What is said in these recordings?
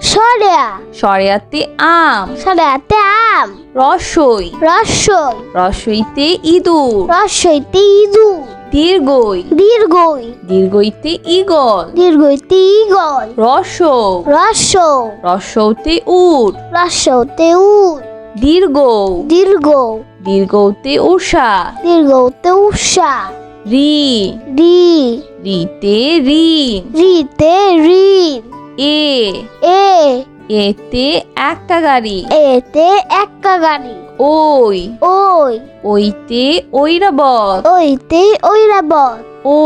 সরেয়া। সরিয়াতে আম। সরেয়াতে আম। রসই। রসই। রসইতে ইঁদুর। রসইতে ইঁদুর। দীর্ঘই। দীর্ঘই। দীর্ঘইতে ইগল দীর্ঘইতে ইগল রস রস রসৌতে উট। রসতে উট। দীর্ঘ দীর্ঘ দীর্ঘতে উষা। দীর্ঘতে উষা। রি। রি। রিতে ঋণ। রিতে ঋণ। এ। এ। এতে একটা গাড়ি। এতে একটা গাড়ি। ওই। ওই। ওইতে ঐরাবত ওইতে ঐরাবত ও।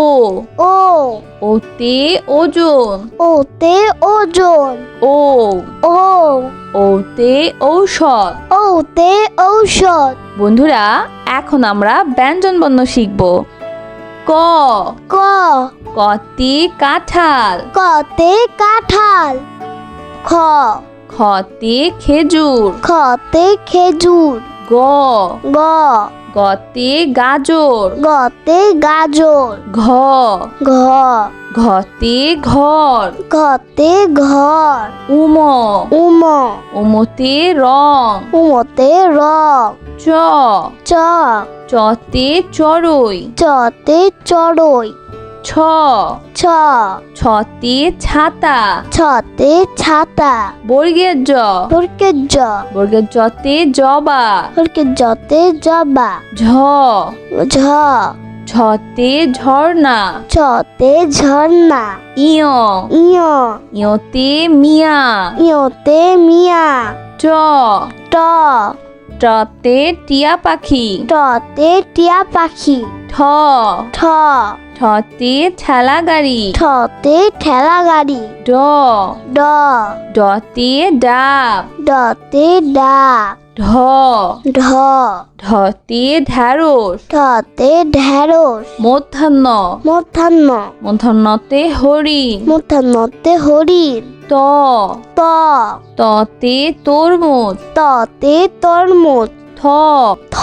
ও। ওতে ওজন। ওতে ওজন। ও। ও। ওতে ঔষধ। ওতে ঔষধ। বন্ধুরা এখন আমরা ব্যঞ্জন বর্ণ শিখব। ক। ক। কতে কাঁঠাল। কতে কাঁঠাল। খ। খতে খেজুর। খতে খেজুর। গ। গ। গতে গাজর। গতে গাজর। ঘ। ঘ। ঘতে ঘর। ঘতে ঘর। উম। উম। উমতে রং। উমতে রং। চ। চ। চতে চড়ই। চতে চড়ই। ছ। ছ। ছতে ছাতা। ছতে ছাতা। বর্গের জ। বর্গের জ। বর্গের জতে জবা। বর্গের জতে জবা। ঝ। ঝ। ঝতে ঝর্ণা। ছতে ঝর্ণা। ইয়। ইয়। ইয়তে মিয়া। ইয়তে মিয়া। ট ট। টতে টিয়া পাখি। টতে টিয়া পাখি। ঠ। ঠ। ঠতে ঠেলা গাড়ি। ঠতে ঠেলা গাড়ি। ড। ড। ডতে ডাব। ডতে ডাক ঢ। ঢ। ঢতে ঢ্যাঁড়স ঠতে ঢেঁড়স। মধ্যাহ্ন। মধ্যাহ্ন। মধ্যাহ্নতে হরিণ। মধ্যাহ্নতে হরিণ। ত। ত। ততে তরমুজ। ততে তরমুজ। থ থ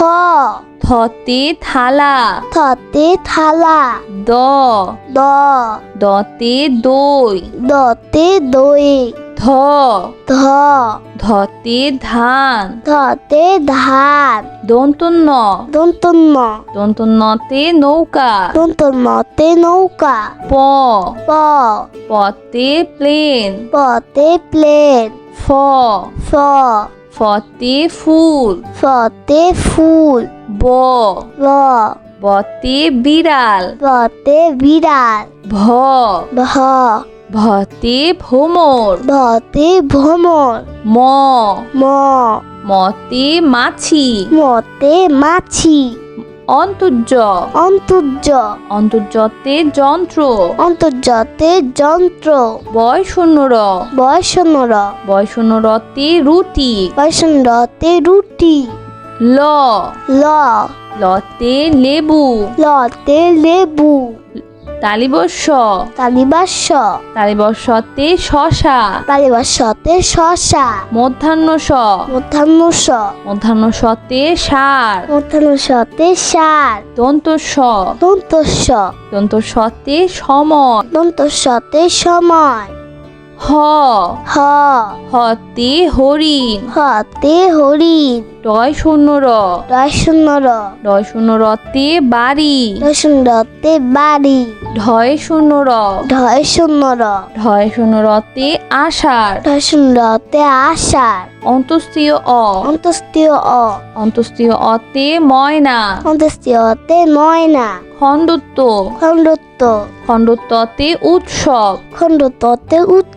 থতে থালা। থতে থালা। দ। দ। দতে দই। দতে দই। ধ। ধ। ধতে ধান। ধতে ধান। দন্তন্য দন্তন্য দন্তন্যতে নৌকা। দন্তন্যতে নৌকা। প। প। পতে প্লেন। পতে প্লেন। ফ। ফ। ফতে ফুল। ফতে ফুল। ব। ব। বতে বিড়াল। বতে বিড়াল। ভ। ভ। ভতে ভোমর। ভতে ভ্রমর ম। ম। মতে মাছি। মতে মাছি। অন্তর্য। অন্তর্য। অন্তর্যতে যন্ত্র। অন্তর্জাতে যন্ত্র। বয়সন্নর বয়সনর বয়সন্নরতে রুটি। বয়সনরতে রুটি। ল। ল। লতে লেবু। লতে লেবু। তালিবস্য তালিবাস্য তালিবস্যতে শশা। তালিবাস্যতে শশা। মধ্যাহ্ন স মধ্যাহ্ন স মধ্যাহ্ন সতে সার। মধ্যাহ্ন সতে সার। দন্ত স দন্ত স দন্ত সতে সময়। দন্তস্যতে সময়। হ। হ। হতে হরিণ। হতে হরিণ। ডয় শূন্যর দর্শনর ডয় শূন্যরতে বাড়ি। দর্শনরতে বাড়ি। ঢয় শূন্যর ঢয় শূন্যর ঢয় শূন্যরতে আষাঢ়। দর্শনরতে আষাঢ়। অন্তস্তীয় অ। অন্তস্তীয় অ। অন্তস্তীয় অতে ময়না। অন্তস্তীয়তে ময়না। খণ্ডত্ব। খণ্ডত্ব। খণ্ডত্বতে উৎসব। খণ্ডত্বতে উৎসব।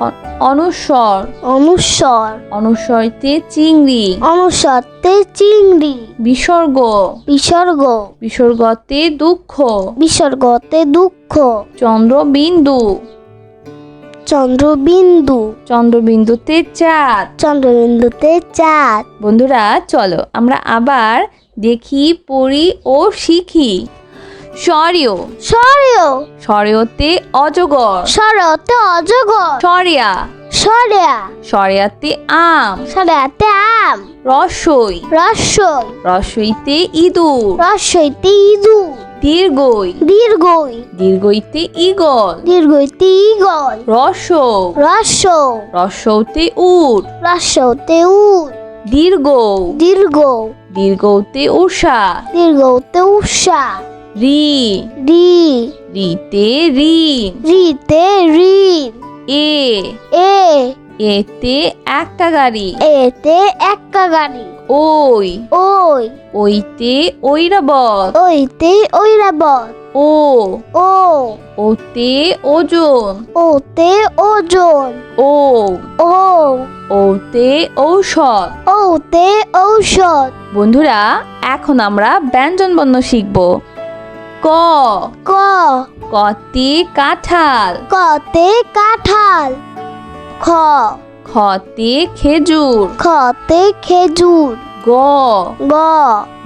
অ- অনুস্বর অনুস্বর অনুস্বরতে চিংড়ি। অনুস্বরতে চিংড়ি। বিসর্গ। বিসর্গ। বিসর্গতে দুঃখ। বিসর্গতে দুঃখ। চন্দ্রবিন্দু। চন্দ্রবিন্দু। চন্দ্রবিন্দুতে চাঁদ। চন্দ্রবিন্দুতে চাঁদ। বন্ধুরা চলো আমরা আবার দেখি পড়ি ও শিখি। স্বরীয় সরেও স্বরীয়তে অজগর। সরতে অজগর। সরিয়া সরেয়া সরিয়াতে আম। সরেয়াতে আম। রসই। রসই। রসইতে ইঁদুর। রসইতে ইঁদুর। দীর্ঘই। দীর্ঘই। দীর্ঘইতে ইগল দীর্ঘইতে ইগল রস রস রসৌতে উট। রসতে উট। দীর্ঘ দীর্ঘ দীর্ঘতে উষা দীর্ঘতে উষা রি। রি। রিতে ঋণ রিতে ঋণ এ। এ। এতে একটা গাড়ি। এতে একটা গাড়ি। ওই। ওই। ওইতে ঐরাবত ওইতে ঐরাবত ও। ও। ওতে ওজন। ওতে ওজন। ও। ও। ওতে ঔষধ। ওতে ঔষধ। বন্ধুরা এখন আমরা ব্যঞ্জন বর্ণ শিখব। ক। ক। কতে কাঁঠাল। কতে কাঁঠাল। খ। খতে খেজুর। খতে খেজুর। গ। গ।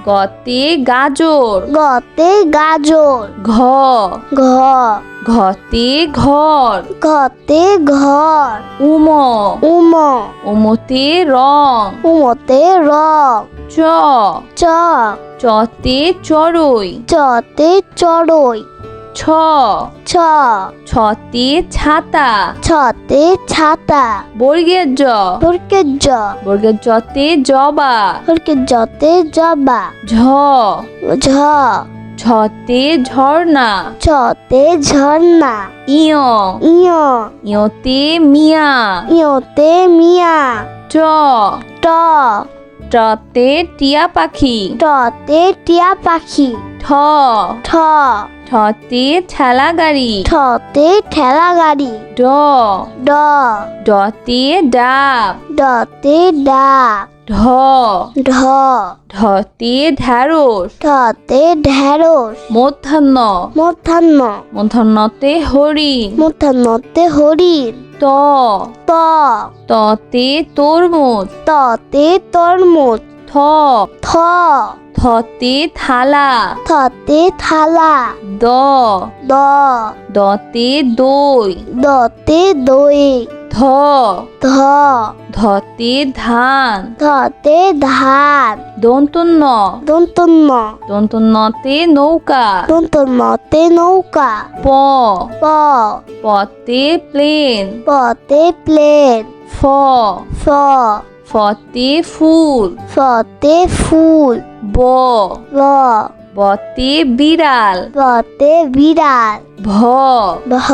গতে গাজর। গতে গাজর। ঘ। ঘ। ঘতে ঘর। ঘতে ঘর। উম। উম। উমতে রং। উমতে রং। চ। চ। চতে চড়ই। চতে চড়ই। ছ। ছ। ছতে ছাতা। ছতে ছাতা। বর্গের জ বর্গের জ বর্গের জতে জবা। বর্গের জতে জবা। ঝ। ঝ। ঝতে ঝর্ণা। ছতে ঝর্ণা। ইয়। ইয়। ইয়তে মিয়া। ইয়তে মিয়া। ট। ট। টতে টিয়া পাখি। টতে টিয়া পাখি। ঠ। ঠ। ঠতে ঠেলা গাড়ি। ঠতে ঠেলা গাড়ি। ড। ড। ডতে ডাব। ডতে ডাব। ঢ। ঢ। ঢতে ঢ্যাঁড়স ঠতে ঢেঁড়স। মধ্যাহ্ন। মধ্যাহ্ন। মধ্যাহ্নতে হরিণ। মধ্যাহ্নতে হরিণ। ত। ত। ততে তরমুজ। ততে তরমুজ। থ। থ। থতে থালা। থতে থালা। দ। দ। দতে দই। দতে দই। ধ। ধ। ধতে ধান। ধতে ধান। দন্তন্য দন্তন্য দন্তন্যতে নৌকা। দন্তন্যতে নৌকা। প। প। পতে প্লেন। পতে প্লেন। ফ। ফ। ফতে ফুল। ফতে ফুল। ব। ব। বতে বিড়াল। বতে বিড়াল। ভ। ভ।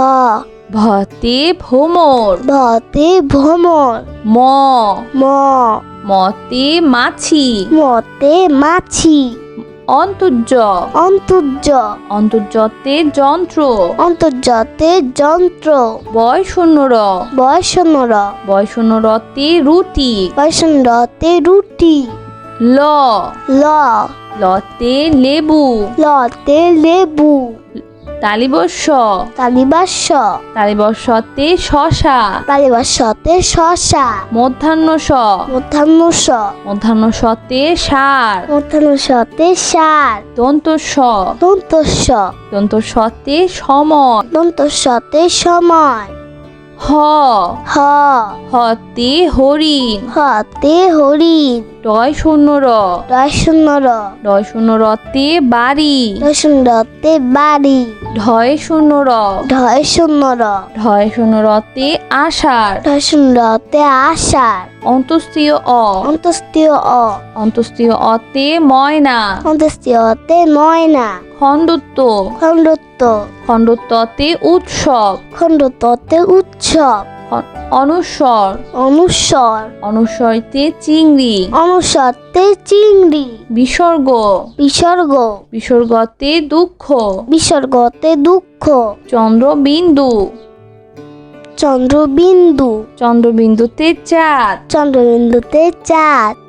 ভতে ভোমর। ভতে ভ্রমর ম। ম। মতে মাছি। মতে মাছি। অন্তর্য। অন্তর্য। অন্তর্যতে যন্ত্র। অন্তর্জাতে যন্ত্র। বয়শূন্যর। বয়সনর বয়শূন্যরতে রুটি। বয়সনরতে রুটি। ল। ল। লতে লেবু। লতে লেবু। তালিবস্য তালিবাস্য তালিবস্যতে শশা। তালিবাস্যতে শশা। মধ্যাহ্ন স মধ্যাহ্ন স মধ্যাহ্ন সতে সার। মধ্যাহ্ন সতে সার। দন্তস্ব। দন্তস্য দন্তস্বতে সময়। দন্তস্যতে সময়। হ। হ। হতে হরিণ। হতে হরিণ। ডয় শূন্যর দর্শনর ডয় শূন্যরতে বাড়ি। দর্শনরতে বাড়ি। ঢয় শূন্যর ঢয় শূন্যর ঢয় শূন্যরতে আষাঢ়। দর্শনরতে আষাঢ়। অন্তস্তীয় অ। অন্তস্তীয় অ। অন্তস্তীয় অতে ময়না। অন্তস্তীয়তে ময়না। খণ্ডত্ব। খণ্ডত্ব। খণ্ডত্বতে উৎসব। খণ্ডত্বতে উৎসব। অনুস্বর অনুসর। অনুস্বরতে চিংড়ি। অনুসরতে চিংড়ি। বিসর্গ। বিসর্গ। বিসর্গতে দুঃখ। বিসর্গতে দুঃখ। চন্দ্রবিন্দু। চন্দ্রবিন্দু। চন্দ্রবিন্দুতে চাঁদ। চন্দ্রবিন্দুতে চাঁদ।